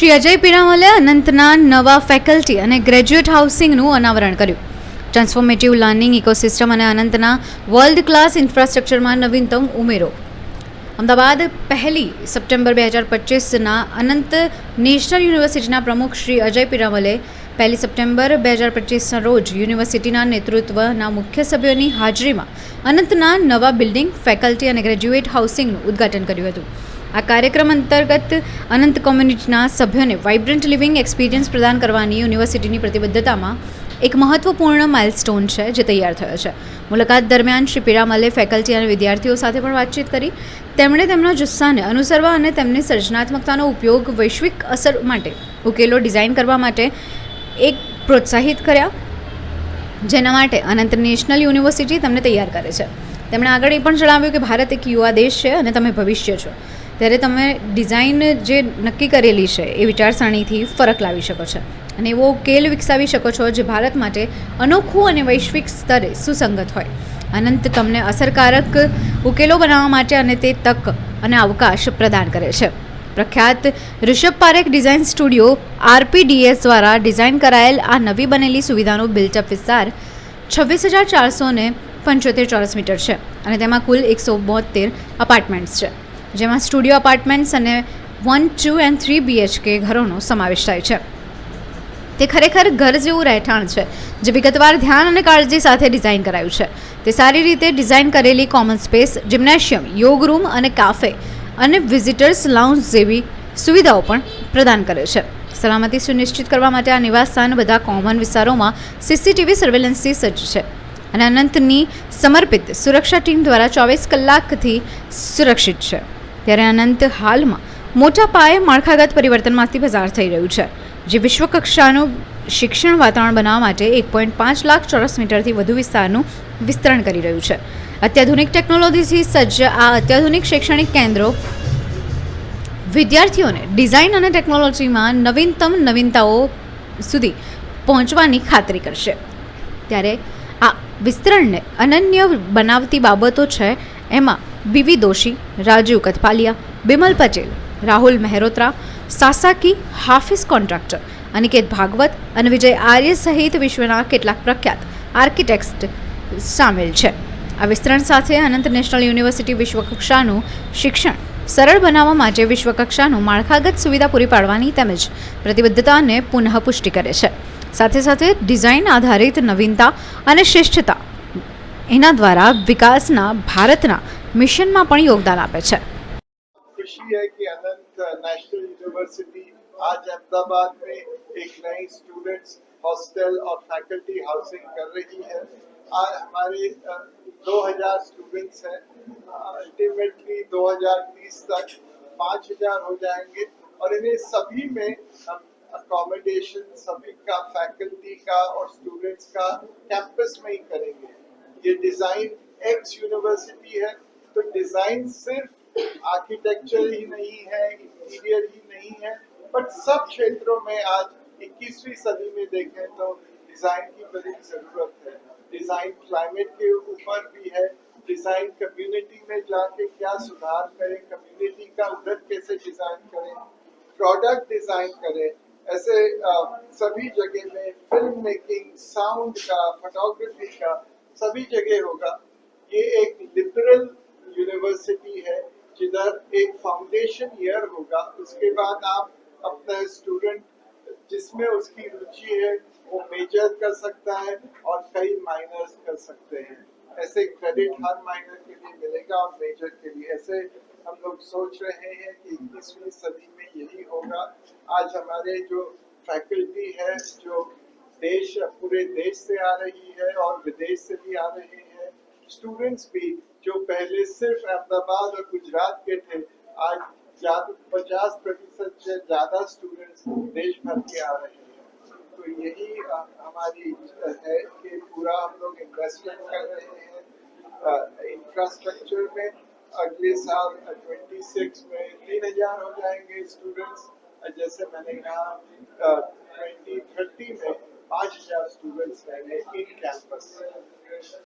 શ્રી અજય પીરામલે અનંતના નવા ફેકલ્ટી અને ગ્રેજ્યુએટ હાઉસિંગનું અનાવરણ કર્યું. ટ્રાન્સફોર્મેટિવ લર્નિંગ ઇકોસિસ્ટમ અને અનંતના વર્લ્ડ ક્લાસ ઇન્ફ્રાસ્ટ્રક્ચરમાં નવીનતમ ઉમેરો. અમદાવાદ પહેલી સપ્ટેમ્બર બે હજાર પચીસના અનંત નેશનલ યુનિવર્સિટીના પ્રમુખ શ્રી અજય પીરામલે પહેલી સપ્ટેમ્બર બે હજાર પચીસના રોજ યુનિવર્સિટીના નેતૃત્વના મુખ્ય સભ્યોની હાજરીમાં અનંતના નવા બિલ્ડિંગ, ફેકલ્ટી અને ગ્રેજ્યુએટ હાઉસિંગનું ઉદ્ઘાટન કર્યું હતું. આ કાર્યક્રમ અંતર્ગત અનંત કોમ્યુનિટીના સભ્યોને વાઇબ્રન્ટ લિવિંગ એક્સપિરિયન્સ પ્રદાન કરવાની યુનિવર્સિટીની પ્રતિબદ્ધતામાં એક મહત્વપૂર્ણ માઇલસ્ટોન છે જે તૈયાર થયો છે. મુલાકાત દરમિયાન શ્રી પીરામલે ફેકલ્ટી અને વિદ્યાર્થીઓ સાથે પણ વાતચીત કરી. તેમણે તેમના જુસ્સાને અનુસરવા અને તેમની સર્જનાત્મકતાનો ઉપયોગ વૈશ્વિક અસર માટે ઉકેલો ડિઝાઇન કરવા માટે એક પ્રોત્સાહિત કર્યા, જેના માટે અનંત નેશનલ યુનિવર્સિટી તમને તૈયાર કરે છે. તેમણે આગળ એ પણ જણાવ્યું કે ભારત એક યુવા દેશ છે અને તમે ભવિષ્ય છો. ત્યારે તમે ડિઝાઇન જે નક્કી કરેલી છે એ વિચારસરણીથી ફરક લાવી શકો છો. અને એવો ઉકેલ વિકસાવી શકો છો જે ભારત માટે અનોખું અને વૈશ્વિક સ્તરે સુસંગત હોય. અનંત તમને અસરકારક ઉકેલો બનાવવા માટે અને તે તક અને અવકાશ પ્રદાન કરે છે. પ્રખ્યાત Rishabh Parekh design studio RPDS દ્વારા ડિઝાઇન કરાયેલ આ નવી બનેલી સુવિધાનો બિલ્ટઅપ વિસ્તાર છવ્વીસ હજાર ચારસો પંચોતેર ચોરસ મીટર છે અને તેમાં કુલ એકસો બોતેર અપાર્ટમેન્ટ્સ છે. જેમાં સ્ટુડિયો અપાર્ટમેન્ટ્સ અને one two and three BHK ઘરોનો સમાવેશ થાય છે. તે ખરેખર ઘર જેવું રહેઠાણ છે, જે વિગતવાર ધ્યાન અને કાળજી સાથે ડિઝાઇન કરાયું છે. તે સારી રીતે ડિઝાઇન કરેલી common space gymnasium yoga room અને કાફે અને વિઝિટર્સ લાઉન્જ જેવી સુવિધાઓ પણ પ્રદાન કરે છે. સલામતી સુનિશ્ચિત કરવા માટે આ નિવાસસ્થાન બધા કોમન વિસ્તારોમાં સીસીટીવી સર્વેલન્સથી સજ્જ છે અને અનંતની સમર્પિત સુરક્ષા ટીમ દ્વારા ચોવીસ કલાકથી સુરક્ષિત છે. ત્યારે અનંત હાલમાં મોટા પાયે માળખાગત પરિવર્તનમાંથી પસાર થઈ રહ્યું છે, જે વિશ્વકક્ષાનું શિક્ષણ વાતાવરણ બનાવવા માટે એક પોઈન્ટ પાંચ લાખ ચોરસ મીટરથી વધુ વિસ્તારનું વિસ્તરણ કરી રહ્યું છે. અત્યાધુનિક ટેકનોલોજીથી સજ્જ આ અત્યાધુનિક શૈક્ષણિક કેન્દ્રો વિદ્યાર્થીઓને ડિઝાઇન અને ટેકનોલોજીમાં નવીનતમ નવીનતાઓ સુધી પહોંચવાની ખાતરી કરશે. ત્યારે આ વિસ્તરણને અનન્ય બનાવતી બાબતો છે, એમાં બીવી દોશી રાજીવ કથપાલિયા, બિમલ પટેલ, રાહુલ મહેરોત્રા, સાસાકી હાફિઝ કોન્ટ્રાક્ટર, અનિકેત ભાગવત અને વિજય આર્ય સહિત વિશ્વના કેટલાક પ્રખ્યાત આર્કિટેક્ટ સામેલ છે. આ વિસ્તરણ સાથે અનંત નેશનલ યુનિવર્સિટી વિશ્વકક્ષાનું શિક્ષણ સરળ બનાવવા માટે વિશ્વકક્ષાનું માળખાગત સુવિધા પૂરી પાડવાની તેમજ પ્રતિબદ્ધતાને પુનઃપુષ્ટિ કરે છે સાથે સાથે ડિઝાઇન આધારિત નવીનતા અને શ્રેષ્ઠતા એના દ્વારા વિકાસના ભારતના મિશનમાં પણ યોગદાન આપે છે खुशी है कि अनंत नेशनल यूनिवर्सिटी आज अहमदाबाद में एक नई स्टूडेंट्स हॉस्टल और फैकल्टी हाउसिंग कर रही है आज हमारे अ, 2000 स्टूडेंट्स हैं। अल्टीमेटली 2030 तक 5000 हो जाएँगे। और इन्हें सभी में अकोमोडेशन सभी का फैकल्टी का और स्टूडेंट्स का कैंपस में ही करेंगे। ये डिज़ाइन एक्स यूनिवर्सिटी है तो डिज़ाइन सिर्फ़ आर्किटेक्चर ही नहीं है इंटीरियर ही नहीं है बट सब क्षेत्रों में आज 21वीं सदी में देखें तो डिज़ाइन की बड़ी ज़रूरत है। डिज़ाइन क्लाइमेट के ऊपर भी है। डिज़ाइन कम्युनिटी में जाके क्या सुधार करें, कम्युनिटी का उधर कैसे डिज़ाइन करें प्रोडक्ट डिज़ाइन करें। ऐसे सभी जगह में फ़िल्म मेकिंग साउंड का फोटोग्राफी का सभी जगह होगा। ये एक लिबरल यूनिवर्सिटी है। जिधर एक फाउंडेशन ईयर होगा, उसके बाद आप अपना स्टूडेंट जिसमें उसकी रुचि है वो मेजर कर सकता है और कई माइनर्स कर सकते हैं ऐसे क्रेडिट हर माइनर के लिए मिलेगा और मेजर के लिए ऐसे हम लोग सोच रहे हैं कि इक्कीसवीं सदी में यही होगा आज हमारे जो फैकल्टी है जो देश पूरे देश से आ रही है और विदेश से भी आ रहे हैं स्टूडेंट्स भी जो पहले सिर्फ अहमदाबाद और गुजरात के थे आज ज्यादा पचास प्रतिशत से ज्यादा स्टूडेंट्स देश भर के आ रहे हैं तो यही अ, हमारी है कि पूरा हम लोग इन्वेस्टमेंट कर रहे हैं इंफ्रास्ट्रक्चर में अगले साल ट्वेंटी सिक्स में तीन हजार हो जाएंगे स्टूडेंट्स जैसे मैंने कहा ट्वेंटी थर्टी में पाँच हजार स्टूडेंट्स रहेंगे इन कैंपस